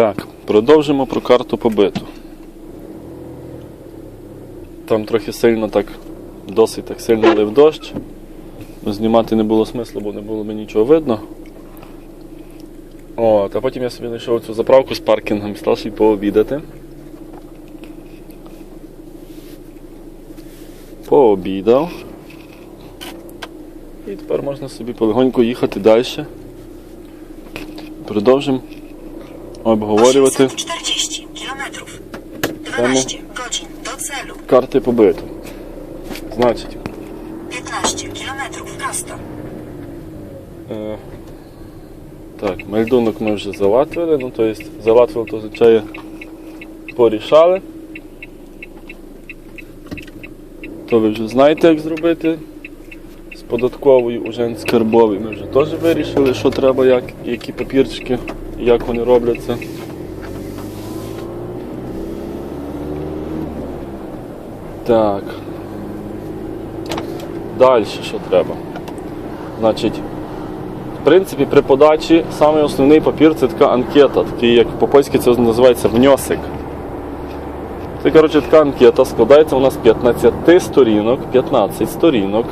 Так, продовжимо про карту побиту. Там трохи сильно так, досить так сильно лив дощ. Знімати не було смислу, бо не було мені нічого видно. От, а потім я собі знайшов цю заправку з паркінгом і став собі пообідати. Пообідав. І тепер можна собі полегоньку їхати далі. Продовжимо обговорювати 840 kilometrów. 12 godzin do celu. карти побиту. Значить, 15 kilometrów prosto. е, так, мельдунок ми вже залатвили, ну то есть залатвили, то означає порішали. То ви вже знаєте, як зробити. З податковою уже з карбовою ми вже теж вирішили, що треба, як, які папірчики, як вони робляться. Так. Далі що треба? Значить, в принципі, при подачі самий основний папір це така анкета, такий, як по-польськи це називається внесик. Це, коротше, така анкета складається у нас з 15 сторінок, 15 сторінок.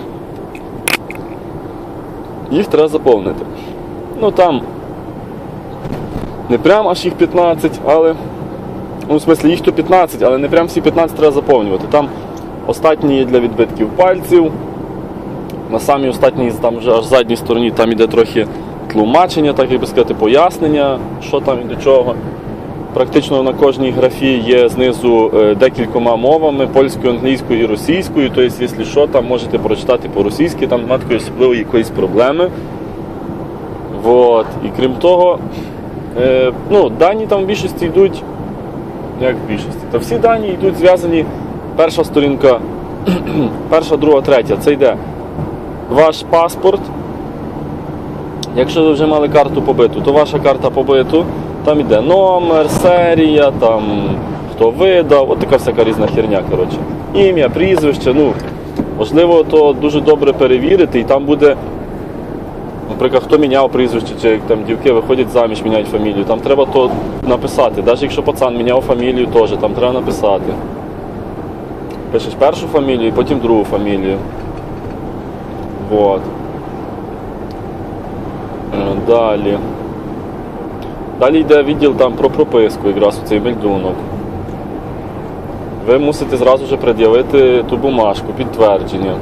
Їх треба заповнити. Ну там не прям аж їх 15, але. Ну, в смислі, їх то 15, але не прям всі 15 треба заповнювати. Там остатні є для відбитків пальців. На самій останній, там вже аж задній стороні, там іде трохи тлумачення, так як би сказати, пояснення, що там і до чого. Практично на кожній графі є знизу е, декількома мовами польською, англійською і російською. Тобто, якщо що, там можете прочитати по-російськи, там немає такої особливої якоїсь проблеми. Вот. І крім того, е, ну, дані там в більшості йдуть. Як в більшості? Та всі дані йдуть зв'язані. Перша сторінка, перша, друга, третя. Це йде ваш паспорт. Якщо ви вже мали карту побиту, то ваша карта побиту, там йде номер, серія, там хто видав, от така всяка різна херня. коротше. Ім'я, прізвище. ну, Можливо, то дуже добре перевірити, і там буде, наприклад, хто міняв прізвище, чи як там дівки виходять заміж, міняють фамілію. Там треба то написати. Навіть якщо пацан міняв фамілію, теж там треба написати. Пишеш першу фамілію потім другу фамілію. Вот. Е, Далі. Далі йде відділ там про прописку, якраз у цей мельдунок. Ви мусите зразу ж пред'явити ту бумажку, підтвердження.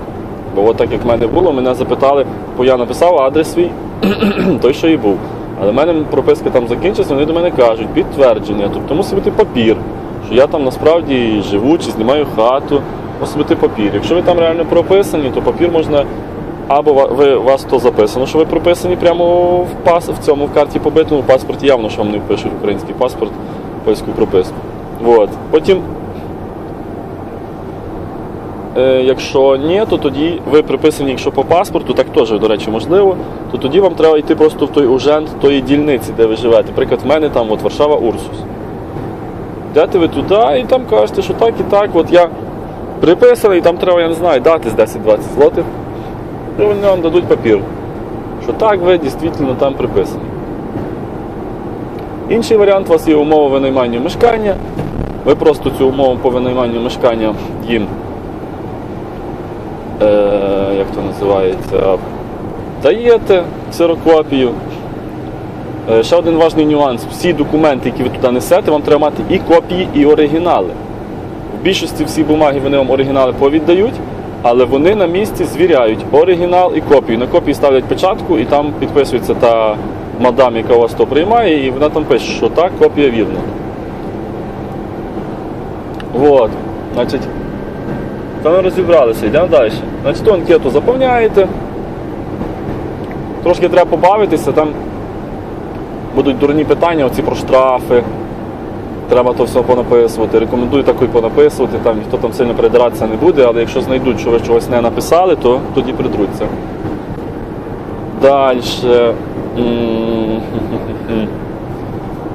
Бо от так як в мене було, мене запитали, бо я написав адрес свій, той, що і був. Але в мене прописка там закінчилася, вони до мене кажуть, підтвердження. Тобто мусить бути папір, що я там насправді живу чи знімаю хату, мусить бути папір. Якщо ви там реально прописані, то папір можна або ви, у вас то записано, що ви прописані прямо в пас, в цьому в карті побитому, в паспорті явно, що вам не впишуть український паспорт, польську прописку. Вот. Потім, якщо ні, то тоді ви приписані, якщо по паспорту, так теж, до речі, можливо, то тоді вам треба йти просто в той ужент тої дільниці, де ви живете. Наприклад, в мене там от Варшава Урсус. Йдете ви туди і там кажете, що так і так, от я приписаний, там треба, я не знаю, дати з 10-20 злотих. І вони вам дадуть папір, що так ви дійсно там приписані. Інший варіант у вас є умова винаймання мешкання. Ви просто цю умову по винайманню мешкання їм, е, як то називається, даєте ксерокопію. Е, Ще один важний нюанс: всі документи, які ви туди несете, вам треба мати і копії, і оригінали. В більшості всі бумаги вони вам оригінали повіддають, але вони на місці звіряють оригінал і копію. На копії ставлять печатку і там підписується та мадам, яка у вас то приймає, і вона там пише, що так, копія вірна. Вот. Значить, там ми розібралися, йдемо далі. Значить, ту анкету заповняєте. Трошки треба побавитися, там будуть дурні питання, оці про штрафи. Треба то все понаписувати. Рекомендую такий понаписувати, там ніхто там сильно придиратися не буде, але якщо знайдуть, що ви чогось не написали, то тоді придруться. Далі.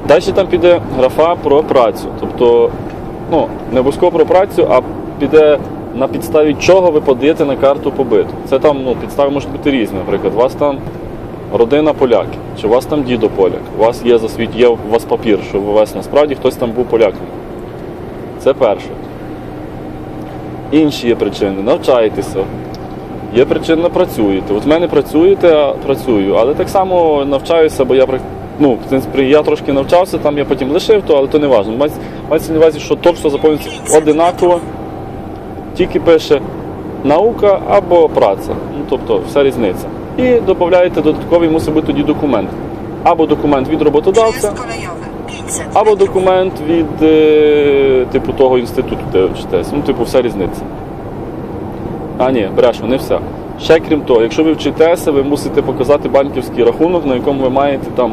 Далі там піде графа про працю. Тобто, ну, не обов'язково про працю, а піде на підставі чого ви подаєте на карту побиту. Це там ну, підстави можуть бути різні. Наприклад, у вас там родина поляки, чи у вас там дідо поляк, у вас є засвіт, є у вас папір, що у вас насправді хтось там був поляком. Це перше. Інші є причини. Навчаєтеся. Є причина працюєте. От в мене працюєте, а працюю. Але так само навчаюся, бо я ну, в принципі, я трошки навчався, там я потім лишив то, але то не важливо. Мається мається на увазі, що то все заповнюється одинаково, тільки пише наука або праця. Ну, тобто вся різниця. І додаєте додатковий мусить бути тоді документ. Або документ від роботодавця, Przejazd kolejowy. 500 або документ від е, типу того інституту, де ви вчитесь. Ну, типу, вся різниця. А ні, брешу, не вся. Ще крім того, якщо ви вчитеся, ви мусите показати банківський рахунок, на якому ви маєте там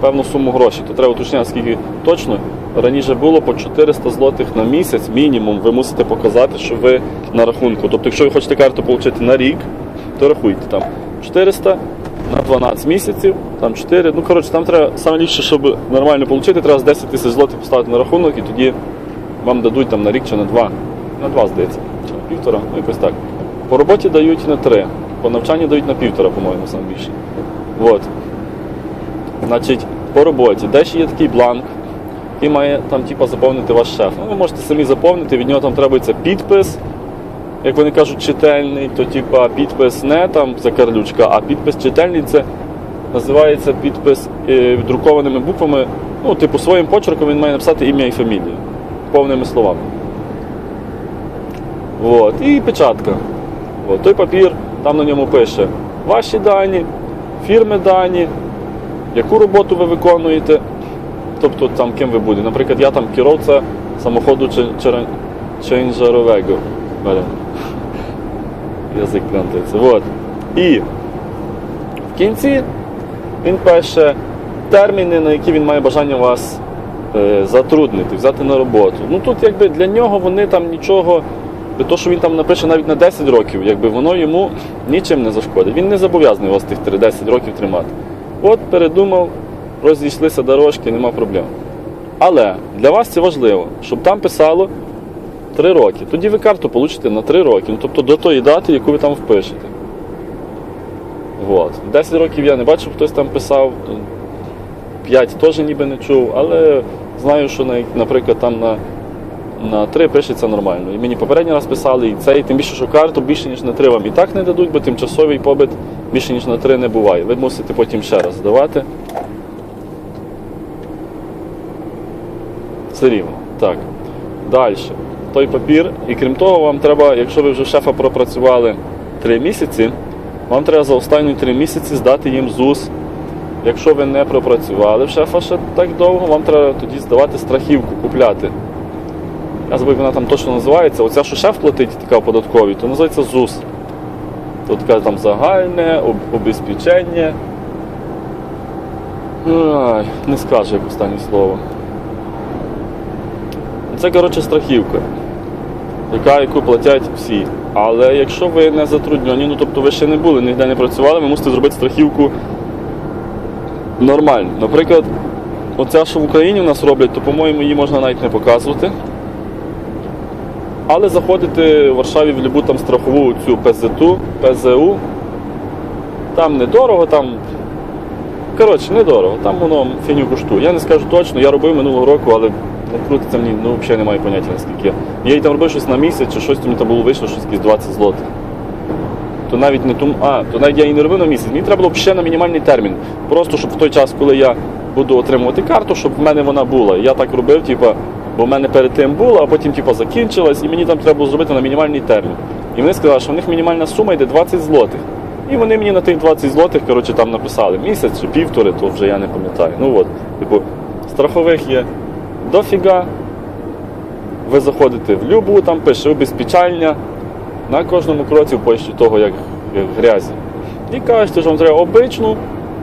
певну суму грошей. То треба уточняти, скільки точно. Раніше було по 400 злотих на місяць, мінімум, ви мусите показати, що ви на рахунку. Тобто, якщо ви хочете карту отримати на рік, то рахуйте там 400 на 12 місяців, там 4. Ну, коротше, там треба саме ліпше, щоб нормально отримати, треба з 10 тисяч злотих поставити на рахунок, і тоді вам дадуть там на рік чи на два. На два, здається. Чи на півтора, ну якось так. По роботі дають на три, по навчанні дають на півтора, по-моєму, саме більше. От. Значить, по роботі. Де ще є такий бланк, який має там, типу, заповнити ваш шеф. Ну, ви можете самі заповнити, від нього там требується підпис. Як вони кажуть, чительний, то типа підпис не там закарлючка, а підпис чительний це називається підпис е, друкованими буквами. Ну, типу, своїм почерком він має написати ім'я і фамілію. Повними словами. От. І печатка. От. Той папір, там на ньому пише ваші дані, фірми дані, яку роботу ви виконуєте, тобто там ким ви будете. Наприклад, я там керівця самоходу Чен- Ченжаровего. Блин. Язик плентається. Вот. І в кінці він пише терміни, на які він має бажання вас е, затруднити, взяти на роботу. Ну тут якби для нього вони там нічого, то, що він там напише навіть на 10 років, якби воно йому нічим не зашкодить. Він не зобов'язаний вас тих 3-10 років тримати. От передумав, розійшлися дорожки, нема проблем. Але для вас це важливо, щоб там писало 3 роки. Тоді ви карту получите на 3 роки, ну, тобто до тої дати, яку ви там впишете. Вот. 10 років я не бачив, хтось там писав, 5 теж ніби не чув, але знаю, що, наприклад, там на, на 3 пишеться нормально. І мені попередній раз писали, і це, і тим більше, що карту більше, ніж на 3 вам і так не дадуть, бо тимчасовий побит більше, ніж на 3 не буває. Ви мусите потім ще раз здавати. Все рівно. Так. Далі. Той папір. І крім того, вам треба, якщо ви вже шефа пропрацювали 3 місяці, вам треба за останні 3 місяці здати їм ЗУС. Якщо ви не пропрацювали в шефа ще так довго, вам треба тоді здавати страхівку, купляти. Я забув, вона там точно називається. Оця, що шеф платить, така податковій, то називається ЗУС. Тут каже там загальне, об- обезпечення. Ай, не скажу як останнє слово. Це, коротше, страхівка, яка, яку платять всі. Але якщо ви не затруднені, ну тобто ви ще не були, ніде не працювали, ви мусите зробити страхівку нормально. Наприклад, оця, що в Україні в нас роблять, то, по-моєму, її можна навіть не показувати. Але заходити в Варшаві в любу там страхову цю ПЗТУ, ПЗУ, там недорого, там. Коротше, недорого, там воно фіню коштує. Я не скажу точно, я робив минулого року, але крутиться мені, ну взагалі немає поняття наскільки. Я їй там робив щось на місяць, чи щось мені там було вийшло, щось якісь 20 злотих. То навіть не тому. А, то навіть я її не робив на місяць. Мені треба було б ще на мінімальний термін. Просто щоб в той час, коли я буду отримувати карту, щоб в мене вона була. Я так робив, типа, бо в мене перед тим була, а потім типа, закінчилась, і мені там треба було зробити на мінімальний термін. І вони сказали, що в них мінімальна сума йде 20 злотих. І вони мені на тих 20 злотих, коротше, там написали місяць чи півтори, то вже я не пам'ятаю. Ну от, типу, страхових є дофіга. Ви заходите в любу, там пише обезпечання на кожному кроці в пошті того, як, як грязі. І кажете, що вам треба обичну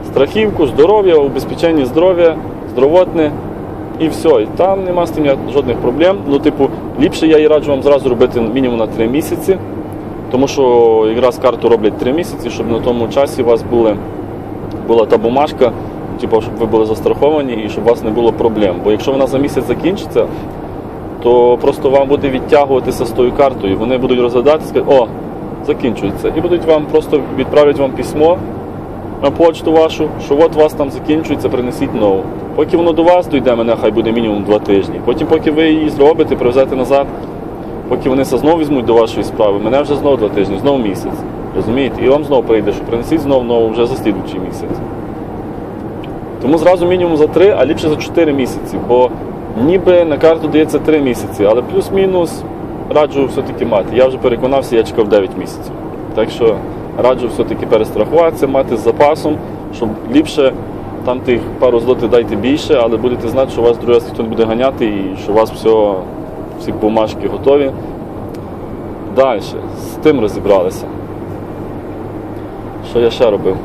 страхівку, здоров'я, обезпечення здоров'я, здоровотне і все. І там нема з тим жодних проблем. Ну, типу, ліпше я і раджу вам зразу робити мінімум на 3 місяці, тому що якраз карту роблять 3 місяці, щоб на тому часі у вас були, була та бумажка, типу, щоб ви були застраховані і щоб у вас не було проблем. Бо якщо вона за місяць закінчиться, то просто вам буде відтягуватися з тою картою. Вони будуть розглядати, скажуть, о, закінчується. І будуть вам просто відправлять вам письмо на почту вашу, що от вас там закінчується, принесіть нову. Поки воно до вас дійде, мене хай буде мінімум два тижні. Потім, поки ви її зробите, привезете назад, поки вони це знову візьмуть до вашої справи, мене вже знову два тижні, знову місяць. Розумієте? І вам знову прийде, що принесіть знову нову вже за слідуючий місяць. Тому зразу мінімум за три, а ліпше за 4 місяці, бо ніби на карту дається 3 місяці, але плюс-мінус раджу все-таки мати. Я вже переконався, я чекав 9 місяців. Так що раджу все-таки перестрахуватися, мати з запасом, щоб ліпше там тих пару злотих дайте більше, але будете знати, що у вас другий раз не буде ганяти і що у вас все, всі бумажки готові. Далі, з тим розібралися. Що я ще робив?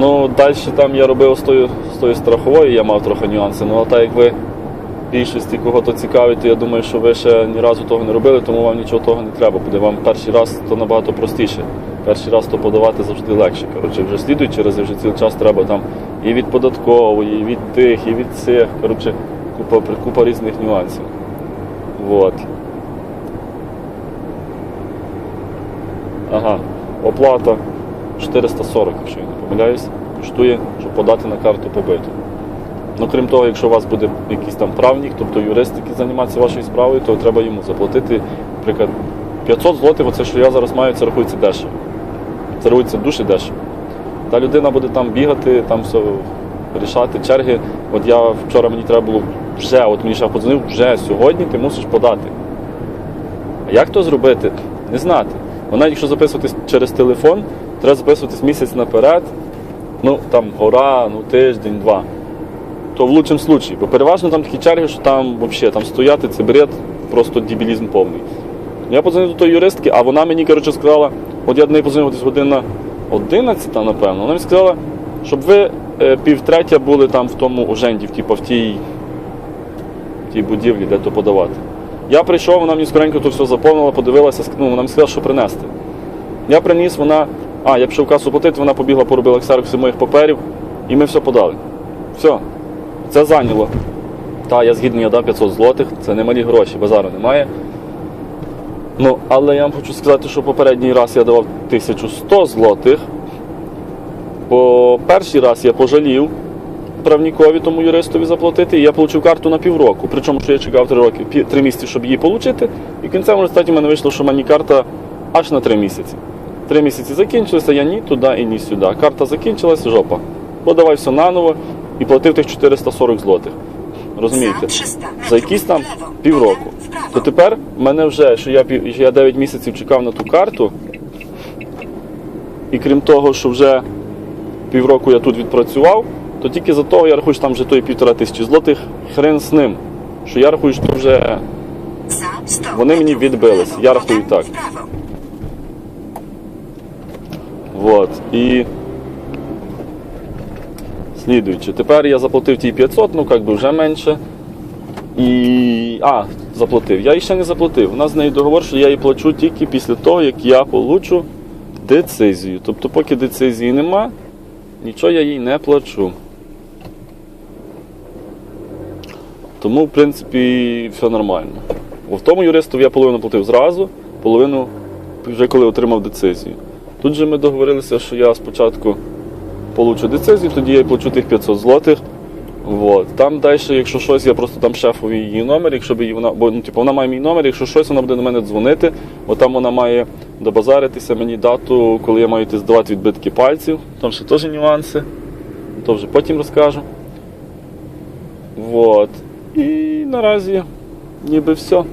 Ну, далі там я робив з тою, з тою страховою, я мав трохи нюанси. Ну, а так як ви більшості кого то цікавить, то я думаю, що ви ще ні разу того не робили, тому вам нічого того не треба буде. Вам перший раз то набагато простіше. Перший раз то подавати завжди легше. Коротше, вже слідуючі рази вже цілий час треба там і від податкової, і від тих, і від цих. Коротше, купа, купа різних нюансів. Вот. Ага, оплата 440, якщо я не помиляюсь, коштує, щоб подати на карту побиту. Ну, крім того, якщо у вас буде якийсь там правник, тобто юрист, який займається вашою справою, то треба йому заплатити, наприклад, 500 злотих, оце, що я зараз маю, це рахується дешево. Це рахується дуже дешево. Та людина буде там бігати, там все рішати черги. От я вчора мені треба було вже, от мені шеф подзвонив, вже сьогодні ти мусиш подати. А як то зробити? Не знати. Навіть якщо записуватись через телефон, треба записуватись місяць наперед, ну там гора, ну тиждень, два. То в лучшому случаї. Бо переважно там такі черги, що там взагалі там стояти це бред, просто дебілізм повний. Я подзвонив до тої юристки, а вона мені коротше, сказала, от я до неї подзвонив десь година 11, напевно, вона мені сказала, щоб ви е, півтретя були там в тому оженді, в, типу, в тій, тій будівлі, де то подавати. Я прийшов, вона мені скоренько то все заповнила, подивилася, ну, вона мені сказала, що принести. Я приніс, вона. А, я пішов касу платити, вона побігла, поробила ксерокси моїх паперів, і ми все подали. Все. Це зайняло. Та, я згідний, я дав 500 злотих, це не малі гроші, базару немає. Ну, але я вам хочу сказати, що попередній раз я давав 1100 злотих. Бо перший раз я пожалів правнікові тому юристові заплатити, і я отримав карту на півроку. Причому, що я чекав 3 роки, 3 місяці, щоб її отримати. І в кінцевому результаті в мене вийшло, що мені карта аж на 3 місяці. Три місяці закінчилися, я ні туди і ні сюди. Карта закінчилась, жопа. Подавай все наново і платив тих 440 злотих. Розумієте? За 300 метрів За якісь там півроку. То тепер в мене вже, що я, що я 9 місяців чекав на ту карту, і крім того, що вже півроку я тут відпрацював, то тільки за того я рахую, що там вже тої півтора тисячі злотих, хрен з ним. Що я рахую, що вже Вони мені відбились, я рахую так. Вот. І слідуючи. Тепер я заплатив ті 500, ну як би вже менше. І. А, заплатив. Я їй ще не заплатив. У нас з нею договор, що я їй плачу тільки після того, як я получу децизію. Тобто, поки децизії нема, нічого я їй не плачу. Тому, в принципі, все нормально. В тому юристу я половину платив зразу, половину вже коли отримав децизію. Тут же ми договорилися, що я спочатку получу децизію, тоді я плачу тих 500 злотих. Вот. Там далі, якщо щось, я просто дам шефові її номер, якщо б її вона, бо ну, типу, вона має мій номер, якщо щось, вона буде до мене дзвонити, бо там вона має добазаритися мені дату, коли я маю йти здавати відбитки пальців. Там ще теж нюанси. То вже потім розкажу. Вот. І наразі ніби все.